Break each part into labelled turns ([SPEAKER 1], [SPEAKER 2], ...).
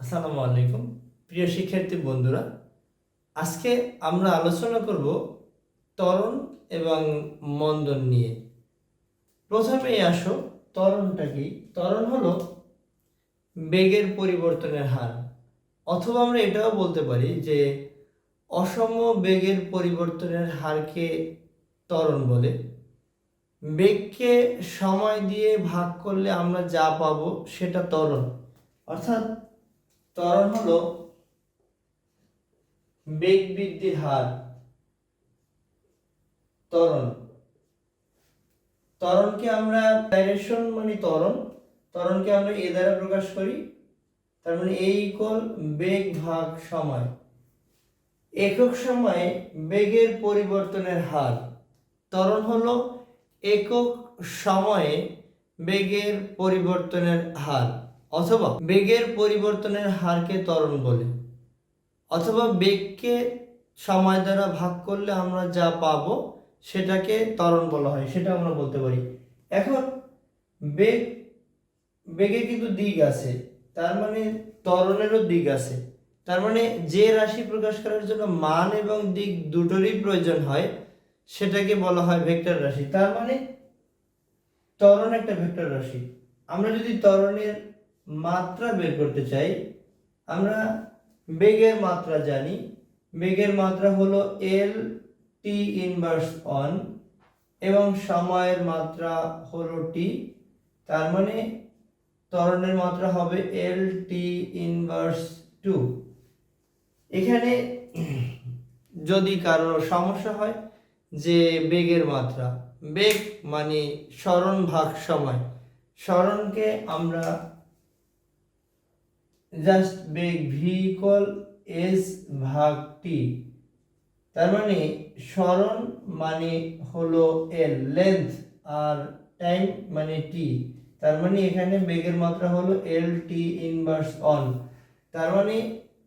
[SPEAKER 1] আসসালামু আলাইকুম। প্রিয় শিক্ষার্থী বন্ধুরা, আজকে আমরা আলোচনা করব ত্বরণ এবং মন্দন নিয়ে। প্রথমেই আসো, ত্বরণটা কি? ত্বরণ হলো বেগের পরিবর্তনের হার। অথবা আমরা এটাও বলতে পারি যে অসম বেগের পরিবর্তনের হারকে ত্বরণ বলে। বেগকে সময় দিয়ে ভাগ করলে আমরা যা পাবো সেটা ত্বরণ। অর্থাৎ ত্বরণ হলো বেগ বৃদ্ধির হার। ত্বরণ। ত্বরণকে আমরা ডাইরেকশন মানে ত্বরণ। ত্বরণকে আমরা এ দ্বারা প্রকাশ করি। তার মানে এ ইকুয়াল বেগ ভাগ সময়। একক সময়ে বেগের পরিবর্তনের হার। ত্বরণ হলো একক সময়ে বেগের পরিবর্তনের হার। অথবা বেগের পরিবর্তনের হারকে ত্বরণ বলে। অথবা বেগকে সময় দ্বারা ভাগ করলে আমরা যা পাবো সেটাকে ত্বরণ বলা হয়, সেটা আমরা বলতে পারি। এখন, বেগ, বেগে কিন্তু দিক আছে, তার মানে ত্বরণেরও দিক আছে। তার মানে যে রাশি প্রকাশ করার জন্য মান এবং দিক দুটোরই প্রয়োজন হয়, সেটাকে বলা হয় ভেক্টর রাশি। তার মানে ত্বরণ একটা ভেক্টর রাশি। আমরা যদি ত্বরণের মাত্রা বের করতে চাই। আমরা বেগের মাত্রা জানি। বেগের মাত্রা হলো এল টি ইনভার্স অন এবং সময়ের মাত্রা হলো টি তার মানে ত্বরণের মাত্রা হবে এল টি ইনভার্স টু এখানে যদি কারও সমস্যা হয় যে বেগের মাত্রা, বেগ মানে স্মরণ ভাগ সময়। স্মরণকে আমরা জাস্ট বেগ ভি ইকুয়াল এস ভাগ টি। তার মানে স্মরণ মানে হলো এল, লেন্থ, আর টাইম মানে টি। তার মানে এখানে বেগের মাত্রা হলো এল টি ইনভার্স অন। তার মানে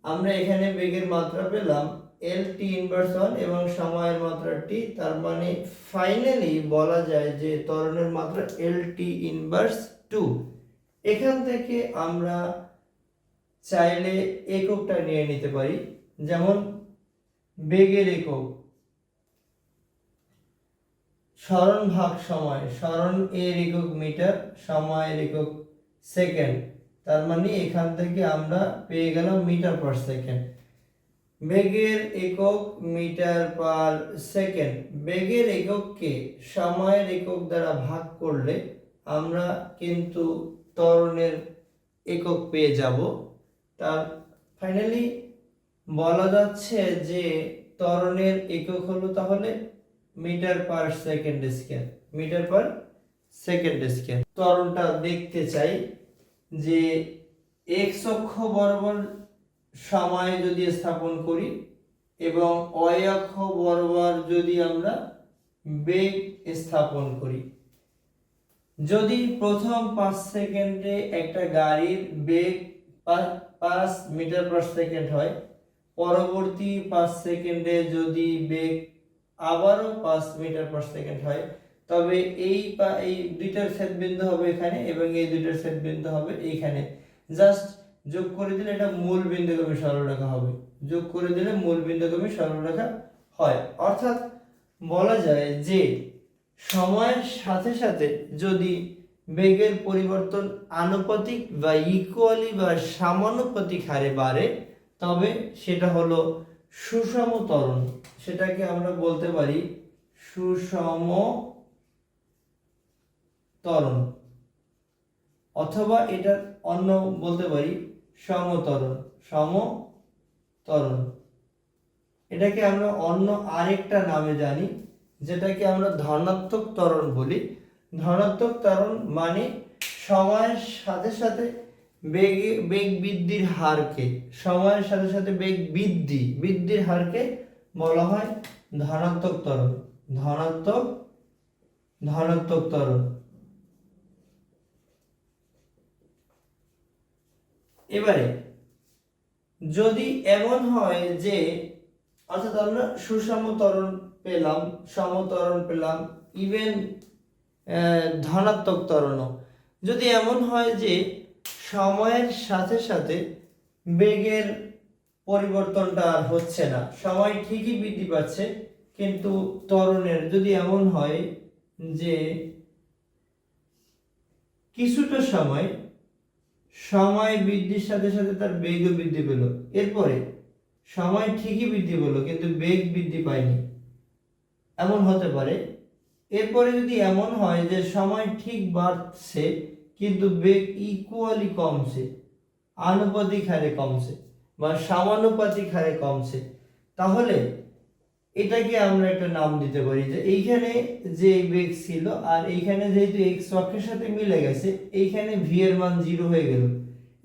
[SPEAKER 1] আমরা এখানে বেগের মাত্রা পেলাম এল টি ইনভার্স অন এবং সময়ের মাত্রা টি। তার মানে ফাইনালি বলা যায় যে ত্বরণের মাত্রা এল টি ইনভার্স টু। এখান থেকে আমরা চাইলে এককটা নিয়ে নিতে পারি। যেমন বেগের একক। স্মরণ ভাগ সময়। স্মরণ এর একক মিটার, সময়ের একক সেকেন্ড। তার মানে এখান থেকে আমরা পেয়ে গেলাম মিটার পার সেকেন্ড। বেগের একক মিটার পার সেকেন্ড। বেগের একককে সময়ের একক দ্বারা ভাগ করলে আমরা কিন্তু ত্বরণের একক পেয়ে যাব। তার ফাইনালি বলা যাচ্ছে যে ত্বরণের একক হলো তাহলে metre per second square metre per second square ত্বরণটা দেখতে চাই যে এক্স অক্ষ বরাবর সময় যদি স্থাপন করি এবং অয় অক্ষ বরাবর যদি আমরা বেগ স্থাপন করি। যদি প্রথম পাঁচ সেকেন্ডে একটা গাড়ির বেগ পাঁচ মিটার পার সেকেন্ড হয়। পরবর্তী পাঁচ সেকেন্ডে যদি বেগ আবারও পাঁচ মিটার পার সেকেন্ড হয়, তবে এই এই দুইটার ছেদবিন্দু হবে এখানে এবং এই দুইটার ছেদবিন্দু হবে এইখানে। জাস্ট যোগ করে দিলে এটা মূল বিন্দুগামী সরলরেখা হবে। যোগ করে দিলে মূল বিন্দুগামী সরলরেখা হয়। অর্থাৎ বলা যায় যে সময়ের সাথে সাথে যদি বেগের পরিবর্তন আনুপাতিক বা ইকুয়ালি বা সামানুপাতিক হারে বাড়ে, তবে সেটা হলো সুষম ত্বরণ। সেটাকে আমরা বলতে পারি সুষম ত্বরণ। অথবা এটা অন্য বলতে পারি সমতরণ সমতরণ এটাকে আমরা অন্য আরেকটা নামে জানি, যেটাকে আমরা ধনাত্মক ত্বরণ বলি। ধনাত্মক ত্বরণ মানে সময়ের সাথে সাথে বেগ বেগ বৃদ্ধির হারকে, সময়ের সাথে সাথে বেগ বৃদ্ধি, বৃদ্ধির হারকে বলা হয় ধনাত্মক ত্বরণ। ধনাত্মক ধনাত্মক ত্বরণ। এবারে, যদি এমন হয় যে, অর্থাৎ আমরা সুষম ত্বরণ পেলাম সমতরণ পেলাম ইভেন ধনাত্মক ত্বরণও যদি এমন হয় যে সময়ের সাথে সাথে বেগের পরিবর্তনটা আর হচ্ছে না, সময় ঠিকই বৃদ্ধি পাচ্ছে, কিন্তু ত্বরণের যদি এমন হয় যে কিছুটা সময় সময় বৃদ্ধির সাথে সাথে তার বেগও বৃদ্ধি পেল। এরপরে সময় ঠিকই বৃদ্ধি পেল, কিন্তু বেগ বৃদ্ধি পায়নি। এমন হতে পারে এরপরে যদি এমন হয় যে সময় ঠিক বাড়ছে, কিন্তু বেগ ইকুয়ালি কমছে, আনুপাতিক হারে কমছে বা সমানুপাতিক হারে কমছে, তাহলে এটাকে আমরা একটা নাম দিতে পারি যে এইখানে যে বেগ ছিল আর এইখানে যেহেতু এক্স অক্ষের সাথে মিলে গেছে, এইখানে ভি এর মান জিরো হয়ে গেল।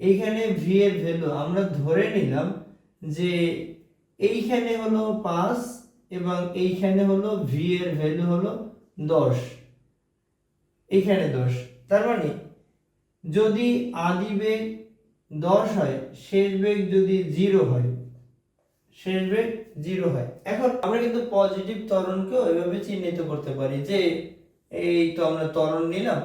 [SPEAKER 1] এইখানে ভি এর ভ্যালু আমরা ধরে নিলাম যে এইখানে হলো পাঁচ এবং এইখানে হলো ভি এর ভ্যালু হলো দশ। এখানে দশ। তার মানে যদি আদি বেগ দশ হয় শেষ বেগ যদি জিরো হয় শেষ বেগ জিরো হয়। এখন আমরা কিন্তু পজিটিভ ত্বরণকেও এভাবে চিহ্নিত করতে পারি যে এই তো আমরা ত্বরণ নিলাম,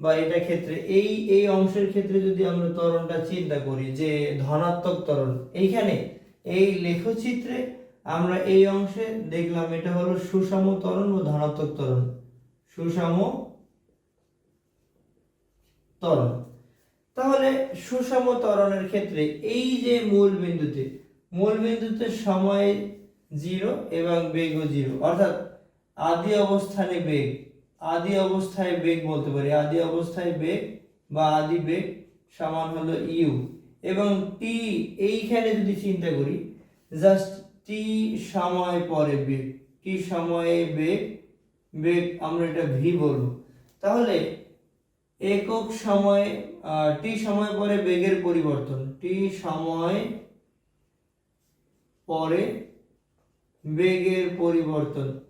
[SPEAKER 1] বা এটা ক্ষেত্রে এই এই অংশের ক্ষেত্রে যদি আমরা ত্বরণটা চিন্তা করি যে ধনাত্মক ত্বরণ, এইখানে এই লেখচিত্রে আমরা এই অংশে দেখলাম এটা হলো সুষম ত্বরণ ও ধনাত্মক ত্বরণ। সুষম ত্বরণ। তাহলে সুষম ত্বরণের ক্ষেত্রে এই যে মূল বিন্দুতে মূল বিন্দুতে সময় জিরো এবং বেগও জিরো, অর্থাৎ আদি অবস্থানে বেগ, আদি অবস্থায় বেগ বলতে পারি, আদি অবস্থায় বেগ বা আদি বেগ সমান হলো ইউ। এবং টি এইখানে যদি চিন্তা করি, জাস্ট টি সময় পরে বেগ? টি সময়ে বেগ? বেগ আমরা এটা ভি বলব। তাহলে একক সময়ে টি সময় পরে বেগের পরিবর্তন। টি সময় পরে বেগের পরিবর্তন।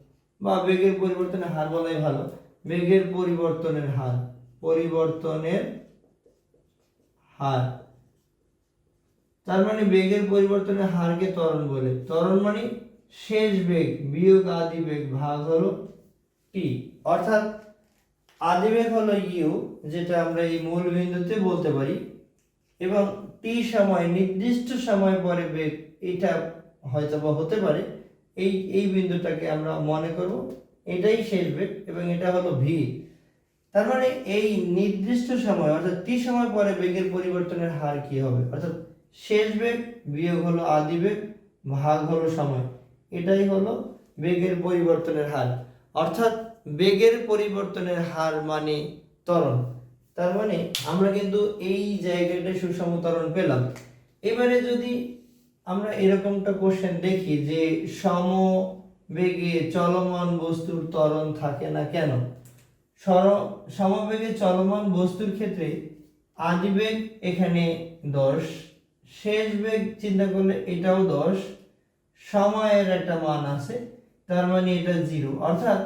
[SPEAKER 1] বা বেগের পরিবর্তনের হার বলাই ভালো। বেগের পরিবর্তনের হার। পরিবর্তনের হার। তার মানে বেগের পরিবর্তনের হারকে ত্বরণ বলে। ত্বরণ মানে শেষ বেগ, বিয়োগ আদি বেগ ভাগ হলো টি অর্থাৎ আদি বেগ হলো ইউ যেটা আমরা এই মূল বিন্দুতে বলতে পারি। এবং টি সময়, নির্দিষ্ট সময় পরে বেগ, এটা হয়তো বা হতে পারে। এই এই বিন্দুটাকে আমরা মনে করব, এটাই শেষ বেগ এবং এটা হলো ভি তার মানে এই নির্দিষ্ট সময়, অর্থাৎ টি সময় পরে বেগের পরিবর্তনের হার কি হবে? অর্থাৎ শেষ বেগ বিয়োগ হলো আদি বেগ ভাগ হলো সময়। এটাই হলো বেগের পরিবর্তনের হার। অর্থাৎ বেগের পরিবর্তনের হার মানে ত্বরণ। তার মানে আমরা কিন্তু এই জায়গাটা সুষম ত্বরণ পেলাম। এবারে যদি আমরা এরকমটা কোশ্চেন দেখি যে সম বেগে চলমান বস্তুর ত্বরণ থাকে না কেন? সর, সমবেগে চলমান বস্তুর ক্ষেত্রে আদিবেগ এখানে দশ শেষ বেগ চিন্তা করলে এটাও দশ, সময়ের একটা মান আছে, তার মানে এটা জিরো। অর্থাৎ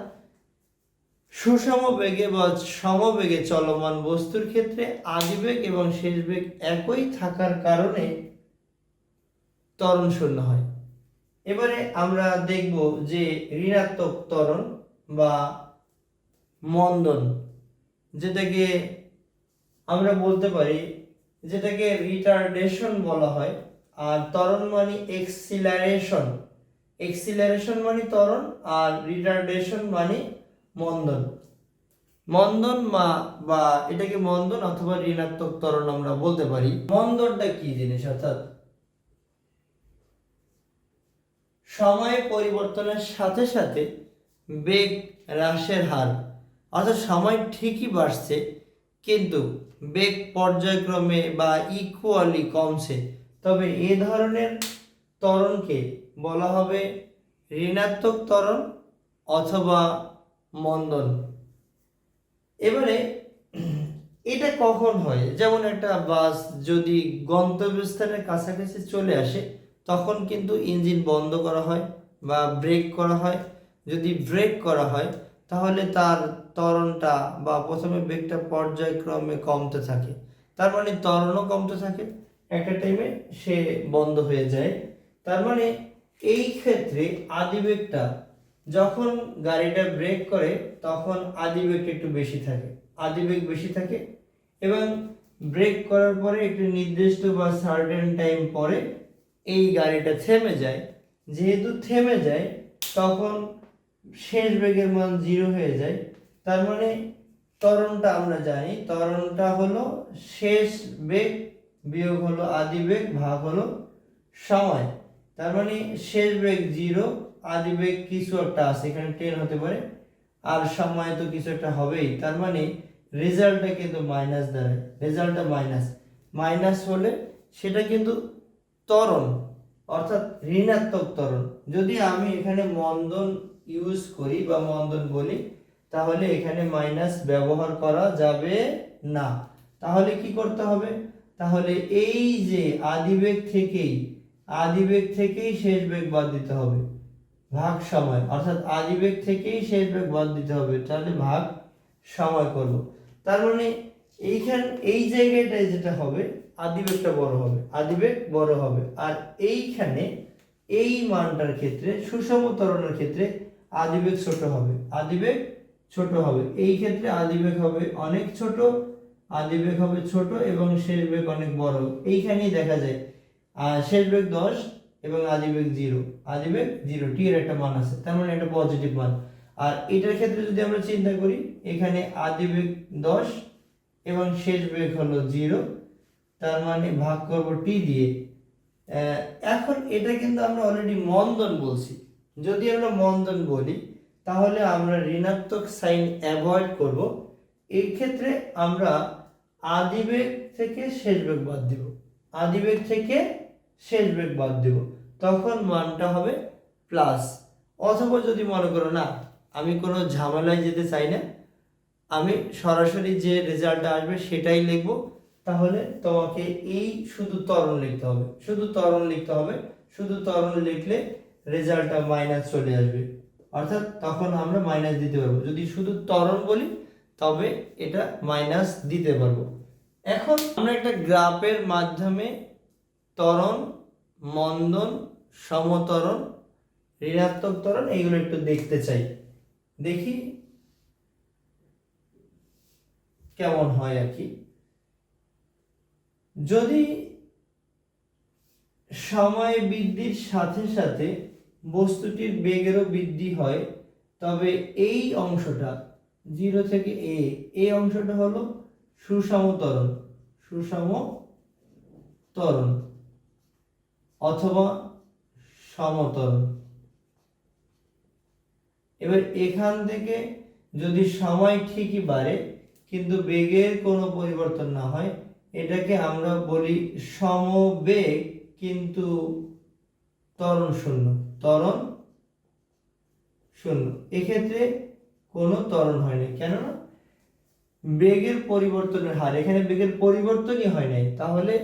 [SPEAKER 1] সুষম বেগে বা সমবেগে চলমান বস্তুর ক্ষেত্রে আদি বেগ এবং শেষ বেগ একই থাকার কারণে ত্বরণ শূন্য হয়। এবারে আমরা দেখব যে ঋণাত্মক ত্বরণ বা মন্দন, যেটাকে আমরা বলতে পারি যেটাকে রিটার্ডেশন বলা হয়, আর ত্বরণ মানে এক্সিলারেশন এক্সিলারেশন মানে ত্বরণ, আর রিটার্ডেশন মানে মন্দন। মন্দন মা, বা এটাকে মন্দন অথবা ঋণাত্মক ত্বরণ আমরা বলতে পারি। মন্দনটা কি জিনিস অর্থাৎ? সময় পরিবর্তনের সাথে সাথে বেগ হ্রাসের হার। অর্থাৎ সময় ঠিকই বাড়ছে, কিন্তু বেগ পর্যায়ক্রমে বা ইকুয়ালি কমছে। তবে এ ধরনের ত্বরণকে বলা হবে ঋণাত্মক ত্বরণ অথবা মন্দন। এবারে, এটা কখন হয়? যেমন একটা বাস যদি গন্তব্যস্থানের কাছাকাছি চলে আসে, তখন কিন্তু ইঞ্জিন বন্ধ করা হয় বা ব্রেক করা হয়। যদি ব্রেক করা হয় তাহলে তার ত্বরণটা বা প্রথমে বেগটা পর্যায়ক্রমে কমতে থাকে। তার মানে ত্বরণও কমতে থাকে। একটা টাইমে সে বন্ধ হয়ে যায়। তার মানে এই ক্ষেত্রে আদিবেগটা যখন গাড়িটা ব্রেক করে, তখন আদিবেগ একটু বেশি থাকে। আদিবেগ বেশি থাকে এবং ব্রেক করার পরে একটি নির্দিষ্ট বা সার্টেন টাইম পরে এই গাড়িটা থেমে যায়। যেহেতু থেমে যায়, তখন শেষ বেগের মান জিরো হয়ে যায়। তার মানে ত্বরণটা আমরা জানি, ত্বরণটা হলো শেষ বেগ বিয়োগ হলো আদি বেগ ভাগ হলো সময়। তার মানে শেষ বেগ জিরো আদি বেগ কিছু একটা আছে, এখানে টেন হতে পারে। আর সময় তো কিছু একটা হবেই, তার মানে রেজাল্টটা কিন্তু মাইনাস দাঁড়ায় রেজাল্টটা মাইনাস মাইনাস হলে সেটা কিন্তু ত্বরণ, অর্থাৎ ঋণাত্মক ত্বরণ। যদি আমি এখানে মন্দন ইউজ করি বা মন্দন বলি, তাহলে এখানে মাইনাস ব্যবহার করা যাবে না। তাহলে কি করতে হবে? তাহলে এই যে আদিবেগ থেকেই আদিবেগ থেকেই শেষ বেগ বাদ দিতে হবে। ভাগ সময়, অর্থাৎ আদিবেগ থেকেই শেষ বেগ বাদ দিতে হবে। তাহলে ভাগ সময় করব। তার মানে এইখান, এই জায়গাটায় যেটা হবে, আদিবেগটা বড় হবে, আদিবেগ বড় হবে। আর এইখানে এই মানটার ক্ষেত্রে, সুষম ত্বরণের ক্ষেত্রে আদিবেগ ছোট হবে। আদিবেগ ছোট হবে। এই ক্ষেত্রে আদিবেগ হবে অনেক ছোট, আদিবেগ হবে ছোট এবং শেষ বেগ অনেক বড়। এইখানেই দেখা যায় শেষ বেগ দশ এবং আদিবেগ জিরো। আদিবেগ জিরো টি এর একটা মান আছে, তার মানে একটা পজিটিভ মান। আর এটার ক্ষেত্রে যদি আমরা চিন্তা করি, এখানে আদিবেগ দশ এবং শেষ বেগ হলো জিরো, তার মানে ভাগ করব টি দিয়ে। এখন এটা কিন্তু আমরা অলরেডি মন্দন বলছি। যদি আমরা মন্দন বলি, তাহলে আমরা ঋণাত্মক সাইন অ্যাভয়েড করব। এই ক্ষেত্রে আমরা আদিবেগ থেকে শেষ বেগ বাদ দিব। আদিবেগ থেকে শেষ বেগ বাদ দিব। তখন মানটা হবে প্লাস। অথবা যদি মনে করো, না, আমি কোনো ঝামেলায় যেতে চাই না, আমি সরাসরি যে রেজাল্টটা আসবে সেটাই লিখব, তাহলে তোমাকে এই শুধু তরণ লিখতে হবে। শুধু তরণ লিখতে হবে। শুধু তরণ লিখলে রেজাল্টটা মাইনাস চলে আসবে। অর্থাৎ তখন আমরা মাইনাস দিতে পারব। যদি শুধু ত্বরণ বলি, তবে এটা মাইনাস দিতে পারব। এখন আমরা একটা গ্রাফের মাধ্যমে ত্বরণ, মন্দন, সমতরণ, ঋণাত্মক ত্বরণ এইগুলো একটু দেখতে চাই। দেখি কেমন হয় আর কি। যদি সময় বৃদ্ধির সাথে সাথে বস্তুটির বেগেরও বৃদ্ধি হয়, তবে এই অংশটা, জিরো থেকে এ এই অংশটা হলো সুষম ত্বরণ সুষম ত্বরণ অথবা সমতরণ। এবার এখান থেকে যদি সময় ঠিকই বাড়ে, কিন্তু বেগের কোনো পরিবর্তন না হয়, এটাকে আমরা বলি সমবেগ, কিন্তু ত্বরণ শূন্য ত্বরণ শূন্য। এক্ষেত্রে কোনো ত্বরণ হয় না কেননা বেগের পরিবর্তনের হার, এখানে বেগের পরিবর্তনই হয় নাই। তাহলে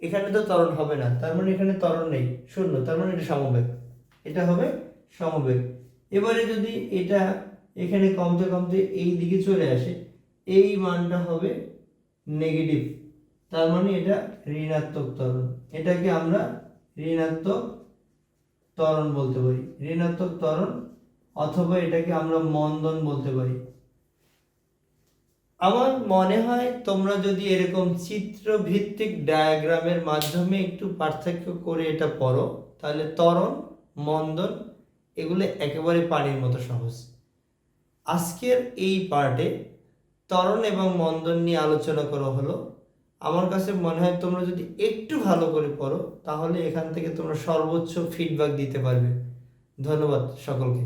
[SPEAKER 1] এখানে তো ত্বরণ হবে না। তার মানে এখানে ত্বরণ নেই, শূন্য। তার মানে এটা সমবেগ। এটা হবে সমবেগ। এবারে যদি এটা এখানে কমতে কমতে এই দিকে চলে আসে, এই মানটা হবে নেগেটিভ তার মানে এটা ঋণাত্মক ত্বরণ। এটাকে আমরা ঋণাত্মক ত্বরণ বলতে পারি। ঋণাত্মক ত্বরণ অথবা এটাকে আমরা মন্দন বলতে পারি। আমার মনে হয় তোমরা যদি এরকম চিত্র ভিত্তিক ডায়াগ্রামের মাধ্যমে একটু পার্থক্য করে এটা পড়ো, তাহলে ত্বরণ, মন্দন এগুলো একেবারে পানির মতো সহজ। আজকের এই পার্টে ত্বরণ এবং মন্দন নিয়ে আলোচনা করা হলো। আমার কাছে মনে হয় তোমরা যদি একটু ভালো করে পড়ো, তাহলে এখান থেকে তোমরা সর্বোচ্চ ফিডব্যাক দিতে পারবে। ধন্যবাদ সকলকে।